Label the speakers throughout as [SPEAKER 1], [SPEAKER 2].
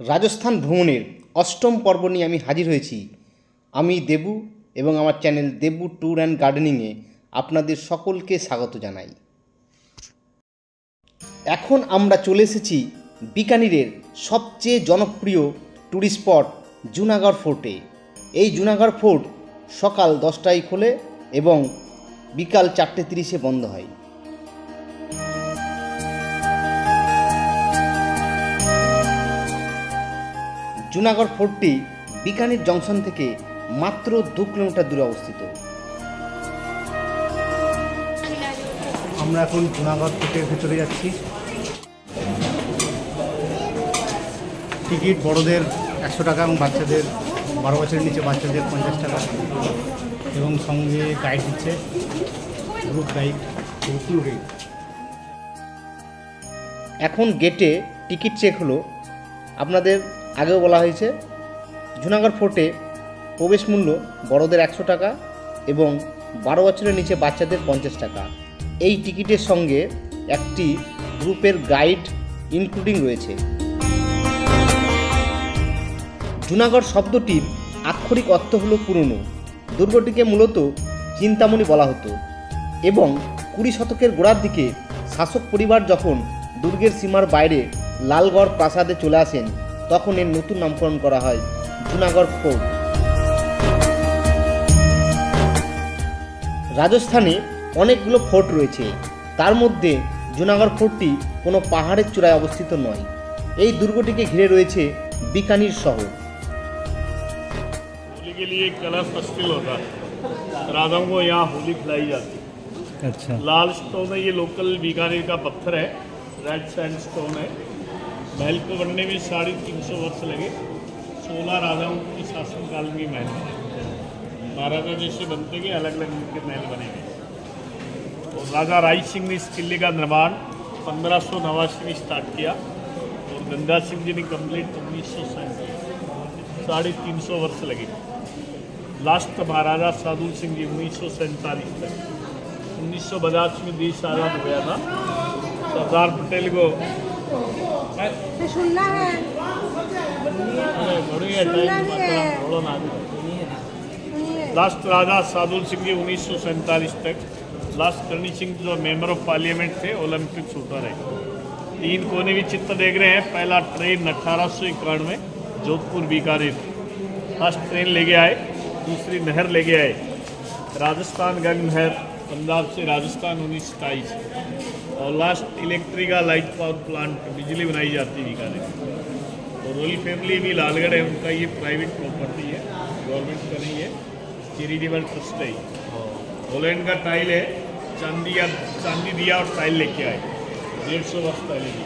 [SPEAKER 1] রাজস্থান ভ্রমণের অষ্টম পর্ব নিয়ে আমি হাজির হয়েছি। আমি দেবু এবং আমার চ্যানেল দেবু ট্যুর অ্যান্ড গার্ডেনিংয়ে আপনাদের সকলকে স্বাগত জানাই। এখন আমরা চলে এসেছি বিকানিরের সবচেয়ে জনপ্রিয় ট্যুরিস্ট স্পট জুনাগড় ফোর্টে এই জুনাগড় ফোর্ট সকাল দশটায় খোলে এবং বিকাল চারটে তিরিশে বন্ধ হয়। জুনাগড় ফোর্টটি বিকানির জংশন থেকে মাত্র দু কিলোমিটার দূরে অবস্থিত।
[SPEAKER 2] আমরা এখন জুনাগড় ফোর্টের ভেতরে যাচ্ছি। টিকিট বড়দের একশো টাকা এবং বাচ্চাদের বারো বছরের নিচে বাচ্চাদের পঞ্চাশ টাকা। এবং সঙ্গে গাইড দিচ্ছে গ্রুপ গাইড গ্রুপ গাইড
[SPEAKER 1] এখন গেটে টিকিট চেক হলো। আপনাদের আগেও বলা হয়েছে, জুনাগড় ফোর্টে প্রবেশ মূল্য বড়দের একশো টাকা এবং বারো বছরের নিচে বাচ্চাদের পঞ্চাশ টাকা। এই টিকিটের সঙ্গে একটি গ্রুপের গাইড ইনক্লুডিং রয়েছে। জুনাগড় শব্দটির আক্ষরিক অর্থ হলো পুরনো। দুর্গটিকে মূলত চিন্তামণি বলা হতো এবং কুড়ি শতকের গোড়ার দিকে শাসক পরিবার যখন দুর্গের সীমার বাইরে লালগড় প্রাসাদে চলে আসেন তখন এর নতুন নামকরণ করা হয় জুনাগড় ফোর্ট রাজস্থানে অনেকগুলো ফোর্ট রয়েছে তার মধ্যে জুনাগড় ফোর্টটি কোনো পাহাড়ের চূড়ায় অবস্থিত নয় এই দুর্গটিকে ঘিরে রয়েছে বিকানির শহর
[SPEAKER 3] होली के लिए एक कलर फेस्टिवल होता है राधाओं को यहाँ होली खिलाई जाती है
[SPEAKER 2] আচ্ছা
[SPEAKER 3] लाल स्टोन है ये लोकल बीकानेर का पत्थर है रेड सैंड स्टोन है महल को बनने में साढ़े तीन सौ वर्ष लगे। सोलह राजाओं के शासनकाल में महल बने। महाराजा जैसे बनते गए अलग अलग इनके महल बने गए। और राजा राय सिंह ने इस किले का निर्माण पंद्रह सौ नवासी में स्टार्ट किया और गंगा सिंह जी ने कंप्लीट उन्नीस सौ साढ़े तीन सौ वर्ष लगे। लास्ट महाराजा साधु सिंह जी उन्नीस सौ सैंतालीस तक। उन्नीस सौ बयासी में देश आज़ाद हो गया था। सरदार पटेल को
[SPEAKER 4] है। सुनना है।
[SPEAKER 3] लास्ट राजा साधुल सिंह जी उन्नीस सौ सैंतालीस तक। लास्ट करणी सिंह जो मेंबर ऑफ़ पार्लियामेंट थे ओलंपिक शूटर है तीन कोने भी चित्र देख रहे हैं। पहला ट्रेन अठारह सौ इक्यानवे जोधपुर बीकानेर। फ़र्स्ट ट्रेन लेके आए दूसरी नहर लेके आए। राजस्थान गंग नहर पंजाब से राजस्थान उन्नीस सताईस। और लास्ट इलेक्ट्रिका लाइट पावर प्लांट बिजली बनाई जाती है बीकानेर और रॉयल फैमिली भी लालगढ़ है उनका ये प्राइवेट प्रॉपर्टी है गवर्नमेंट का नहीं है चैरिटेबल ट्रस्ट है होलैंड का टाइल है चांदी या चांदी दिया और टाइल लेके आए। डेढ़ सौ वर्ष पहले की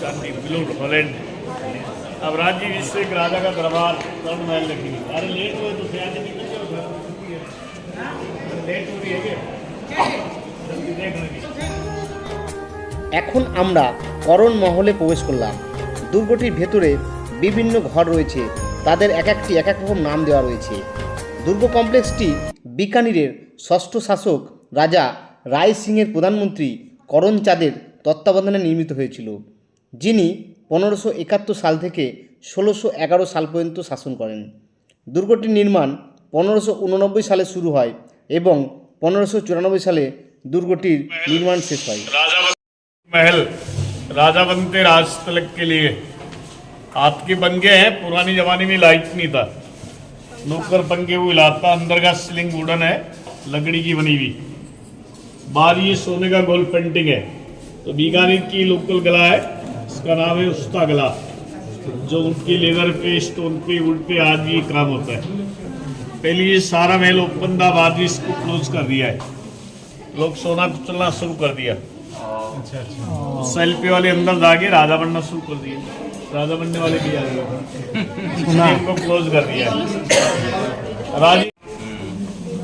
[SPEAKER 3] चांदी ब्लू हॉलैंड अब राज्य जिससे एक राजा का दरबार कर्ण महल रखेंगे अरे लेट हुए तो फिर निकल जाओ लेट हो। रही है क्या? लेंगे
[SPEAKER 1] এখন আমরা করণ মহলে প্রবেশ করলাম। দুর্গটির ভেতরে বিভিন্ন ঘর রয়েছে। তাদের এক একটি এক এক রকম নাম দেওয়া রয়েছে। দুর্গ কমপ্লেক্সটি বিকানিরের ষষ্ঠ শাসক রাজা রায় সিংয়ের প্রধানমন্ত্রী করণ চাঁদের তত্ত্বাবধানে নির্মিত হয়েছিল, যিনি পনেরোশো একাত্তর সাল থেকে ষোলোশো এগারো সাল পর্যন্ত শাসন করেন। দুর্গটির নির্মাণ পনেরোশো উননব্বই সালে শুরু হয় এবং পনেরোশো চুরানব্বই সালে দুর্গটির নির্মাণ শেষ হয়
[SPEAKER 3] राजा महल राजा बनते राज तलक के लिए हाथ के बन गए हैं पुरानी जमाने में लाइट नहीं था नौकर पंखे वो हिलाता अंदर का सीलिंग वुडन है लकड़ी की बनी हुई बाहर ये सोने का गोल्ड पेंटिंग है तो बीकानेर की लोकल गला है इसका नाम है उस्ता गला जो उनकी लेदर पे स्टोन पे वुड पे आज भी काम होता है पहले ये सारा महल ओपन था बाद में इसको क्लोज कर दिया है लोग सोना चलना शुरू कर दिया
[SPEAKER 2] আচ্ছা আচ্ছা
[SPEAKER 3] सेल्फी वाले अंदर जाके राजा बनना शुरू कर दिए राजा बनने वाले भी आ गए
[SPEAKER 2] সোনা
[SPEAKER 3] इनको क्लोज कर दिया राजी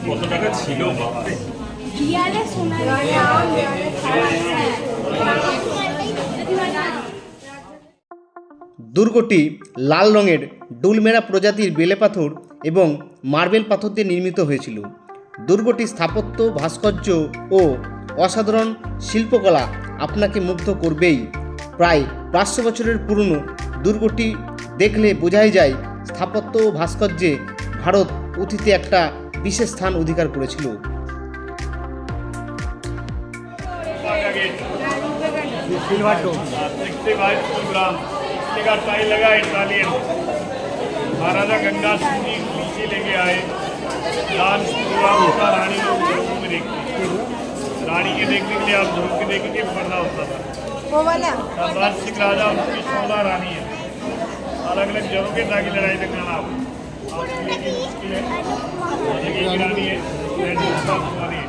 [SPEAKER 5] কত টাকা ছিল বাপরে
[SPEAKER 4] ইয়ারে সোনা ইয়ারে
[SPEAKER 1] দুর্গটি লাল রঙের ডুলমেরা প্রজাতির বেলে পাথর এবং মার্বেল পাথর দিয়ে নির্মিত হয়েছিল দুর্গটি স্থাপত্য ভাস্কর্য ও অসাধারণ শিল্পকলা আপনাকে মুগ্ধ করবেই প্রায় পাঁচশো বছরের পুরনো দুর্গটি দেখলে বোঝাই যায় স্থাপত্য ও ভাস্কর্যে ভারত অতীতে একটা বিশেষ স্থান অধিকার করেছিল
[SPEAKER 3] का gate
[SPEAKER 2] silver dome
[SPEAKER 3] sixty five programme का टाई लगा इटालियन महाराजा गंगा सिंह जी नीचे लेके आए डांस प्रोग्राम होता रानी लोग झरोकों में देखते रानी के देखने के लिए आप झरोक के देखेंगे पर्दा होता था
[SPEAKER 4] वो वाला
[SPEAKER 3] सरदार सिंह राजा उनकी सोलह रानी है अलग अलग झरोके ताकि लड़ाई लगाना आप आपके लिए भी मुश्किल है एक एक रानी है रेड रानी है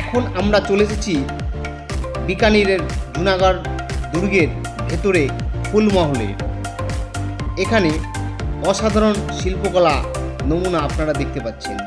[SPEAKER 1] এখন আমরা চলে এসেছি বিকানিরের জুনাগড় দুর্গের ভেতরে ফুলমহলে। এখানে অসাধারণ শিল্পকলা নমুনা আপনারা দেখতে পাচ্ছেন।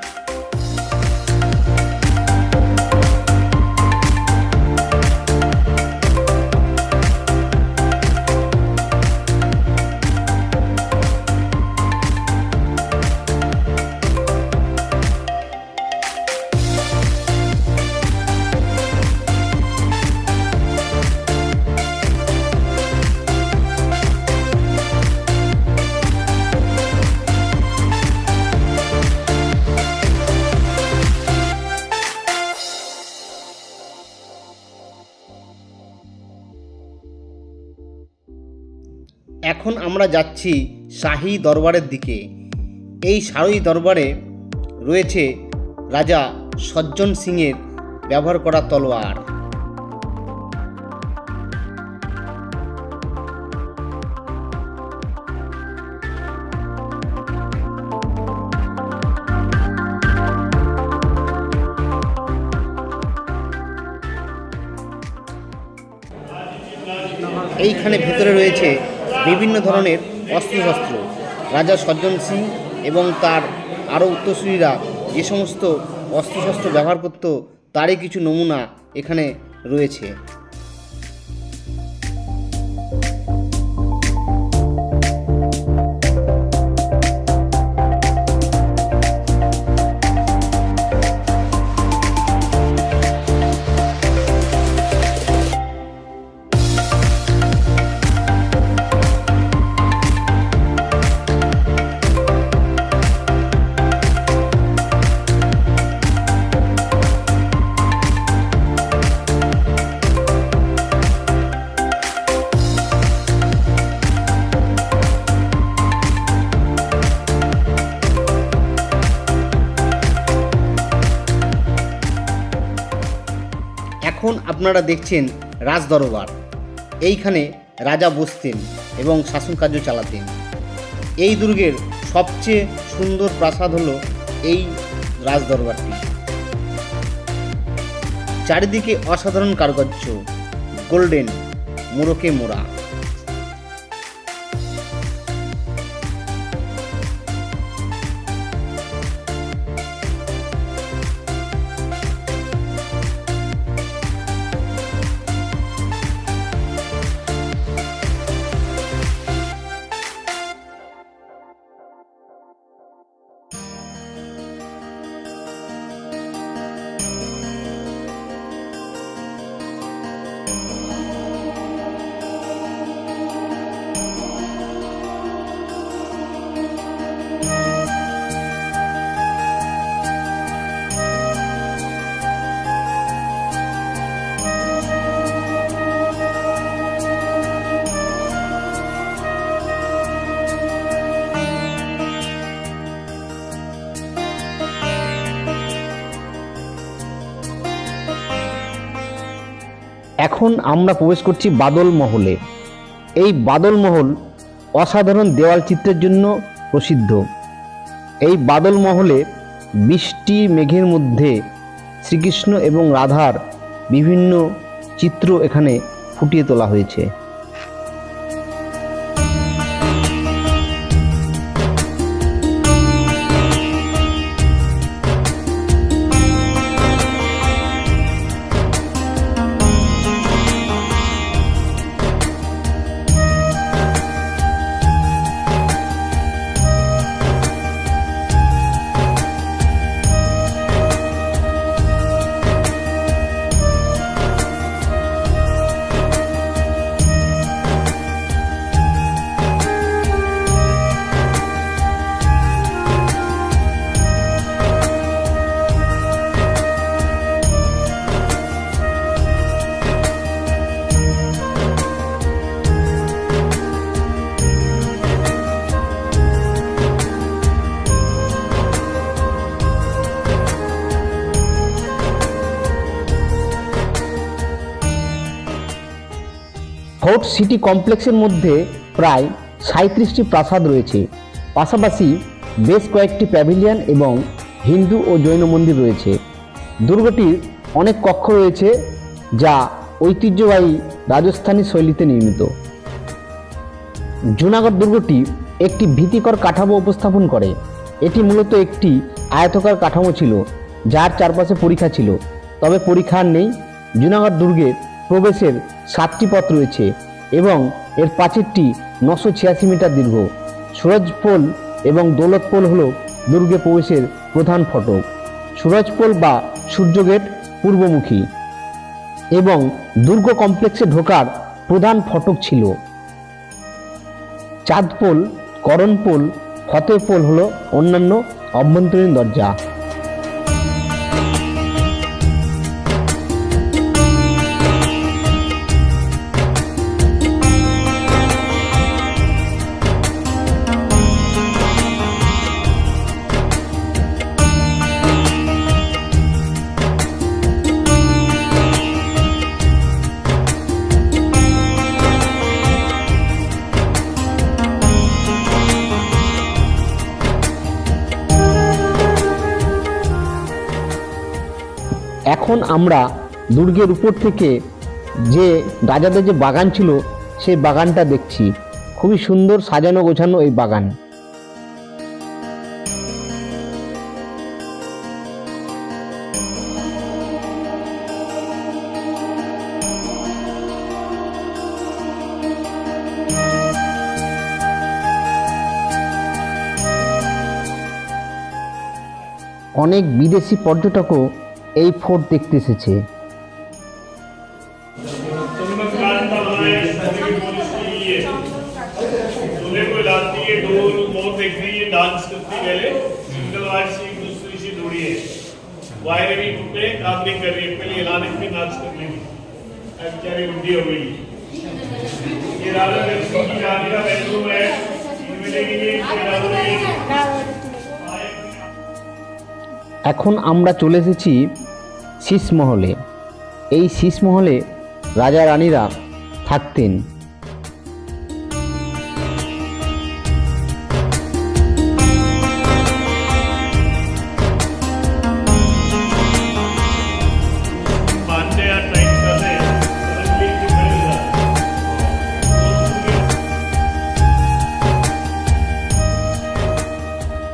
[SPEAKER 1] এখন আমরা যাচ্ছি শাহী দরবারের দিকে। এই শাহী দরবারে রয়েছে রাজা সজ্জন সিংয়ের ব্যবহার করা তলোয়ার। এইখানে ভেতরে রয়েছে বিভিন্ন ধরনের অস্ত্রশস্ত্র। রাজা সজ্জন সিং এবং তার আরও উত্তরসূরীরা যে সমস্ত অস্ত্রশস্ত্র ব্যবহার করত, তারই কিছু নমুনা এখানে রয়েছে। এখন আপনারা দেখছেন রাজদরবার। এইখানে রাজা বসতেন এবং শাসনকার্য চালাতেন। এই দুর্গের সবচেয়ে সুন্দর প্রাসাদ হলো এই রাজদরবারটি। চারিদিকে অসাধারণ কারুকার্য, গোল্ডেন মোড়কে মোড়া। এখন আমরা প্রবেশ করছি বাদল মহলে। এই বাদল মহল অসাধারণ দেওয়াল চিত্রের জন্য প্রসিদ্ধ। এই বাদল মহলে বৃষ্টি, মেঘের মধ্যে শ্রীকৃষ্ণ এবং রাধার বিভিন্ন চিত্র এখানে ফুটিয়ে তোলা হয়েছে। ফোর্ট সিটি কমপ্লেক্সের মধ্যে প্রায় সাঁত্রিশটি প্রাসাদ রয়েছে। পাশাপাশি বেশ কয়েকটি প্যাভিলিয়ন এবং হিন্দু ও জৈন মন্দির রয়েছে। দুর্গটির অনেক কক্ষ রয়েছে, যা ঐতিহ্যবাহী রাজস্থানী শৈলীতে নির্মিত। জুনাগড় দুর্গটি একটি ভীতিকর কাঠামো উপস্থাপন করে। এটি মূলত একটি আয়তকার কাঠামো ছিল, যার চারপাশে পরীক্ষা ছিল। তবে পরীক্ষা নেই, জুনাগড় দুর্গের প্রবেশের সাতটি পথ রয়েছে। এবং এর পাঁচেরটি নশো ছিয়াশি মিটার দীর্ঘ। সুরজপোল এবং দৌলতপোল হল দুর্গে প্রবেশের প্রধান ফটক। সুরজপোল বা সূর্যগেট পূর্বমুখী এবং দুর্গ কমপ্লেক্সে ঢোকার প্রধান ফটক ছিল। চাঁদপোল করণপোল ফতেহপোল হল অন্যান্য অভ্যন্তরীণ দরজা। আমরা দুর্গের উপর থেকে যে রাজাদের যে বাগান ছিল, সেই বাগানটা দেখছি। খুবই সুন্দর সাজানো গোছানো এই বাগান। অনেক বিদেশি পর্যটকও এই ফোর্ট দেখতে এসেছে
[SPEAKER 3] दूल्हे को लाती है ढोल मोर देख रही है डांस करती पहले सिंगल वायर से एक दूसरी से जोड़ी है वायर भी टूटे काम नहीं कर रही है पहले हिलाने पे नाच कर लेगी अब बेचारी बुढ़ी हो गई ये राधा कृष्ण की रानी का बेडरूम है इनमें लेके ये राधा की
[SPEAKER 1] এখন আমরা চলে এসেছি শীষমহলে। এই শীষমহলে রাজা রানীরা থাকতেন।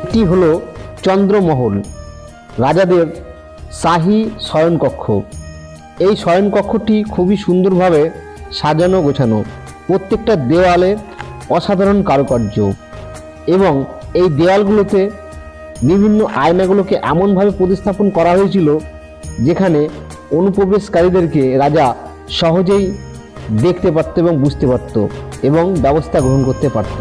[SPEAKER 1] এটি হলো চন্দ্রমহল। রাজাদের শাহি শয়নকক্ষ। এই শয়নকক্ষটি খুবই সুন্দরভাবে সাজানো, গোছানো। প্রত্যেকটা দেওয়ালে অসাধারণ কারুকার্য এবং এই দেওয়ালগুলোতে বিভিন্ন আয়নাগুলোকে এমনভাবে প্রতিস্থাপন করা হয়েছিল যেখানে অনুপ্রবেশকারীদেরকে রাজা সহজেই দেখতে পারত এবং বুঝতে পারত এবং ব্যবস্থা গ্রহণ করতে পারত।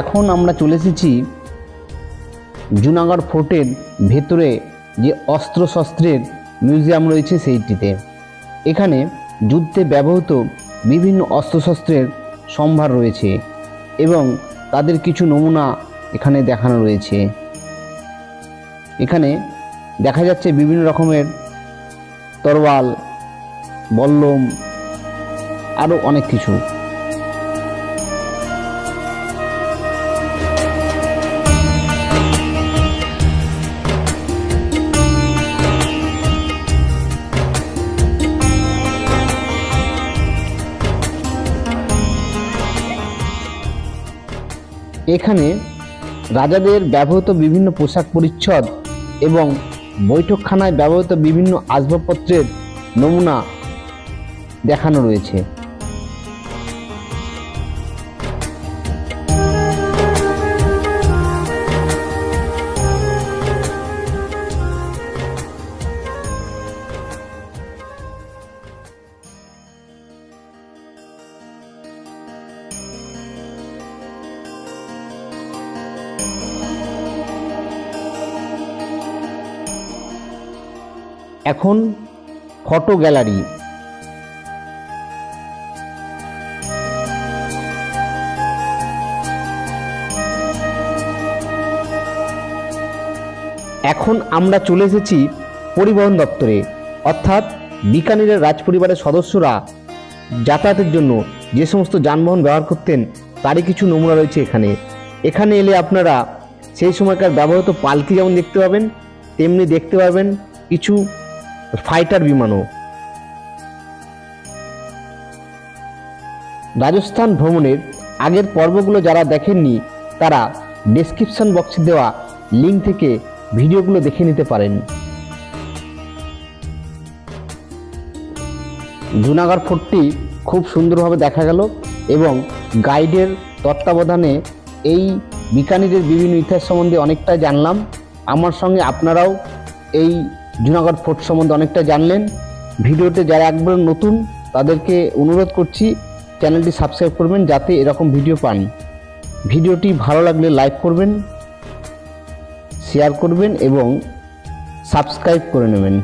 [SPEAKER 1] এখন আমরা চলে এসেছি জুনাগড় ফোর্টের ভেতরে যে অস্ত্রশস্ত্রের মিউজিয়াম রয়েছে সেইটিতে। এখানে যুদ্ধে ব্যবহৃত বিভিন্ন অস্ত্রশস্ত্রের সম্ভার রয়েছে এবং তাদের কিছু নমুনা এখানে দেখানো রয়েছে। এখানে দেখা যাচ্ছে বিভিন্ন রকমের তরোয়াল, বল্লম আরও অনেক কিছু। এখানে রাজাদের ব্যবহৃত বিভিন্ন পোশাক পরিচ্ছদ এবং বৈঠকখানায় ব্যবহৃত বিভিন্ন আসবাবপত্রের নমুনা দেখানো রয়েছে। এখন ফটো গ্যালারি। এখন আমরা চলে এসেছি পরিবহন দপ্তরে। অর্থাৎ বিকানিরের রাজপরিবারের সদস্যরা যাতায়াতের জন্য যে সমস্ত যানবাহন ব্যবহার করতেন, তারই কিছু নমুনা রয়েছে এখানে। এখানে এলে আপনারা সেই সময়কার ব্যবহৃত পালকি যেমন দেখতে পাবেন, তেমনি দেখতে পাবেন কিছু ফাইটার বিমানও। রাজস্থান ভ্রমণের আগের পর্বগুলো যারা দেখেননি, তারা ডেসক্রিপশন বক্সে দেওয়া লিঙ্ক থেকে ভিডিওগুলো দেখে নিতে পারেন। জুনাগড় ফোর্টটি খুব সুন্দরভাবে দেখা গেল এবং গাইডের তত্ত্বাবধানে এই বিকানিরের বিভিন্ন ইতিহাস সম্বন্ধে অনেকটা জানলাম। আমার সঙ্গে আপনারাও এই জুনাগড় ফোর্ট সম্বন্ধে অনেকটা জানলেন। ভিডিওতে যারা একবার নতুন, তাদেরকে অনুরোধ করছি, চ্যানেলটি সাবস্ক্রাইব করবেন যাতে এরকম ভিডিও পান। ভিডিওটি ভালো লাগলে লাইক করবেন, শেয়ার করবেন এবং সাবস্ক্রাইব করে নেবেন।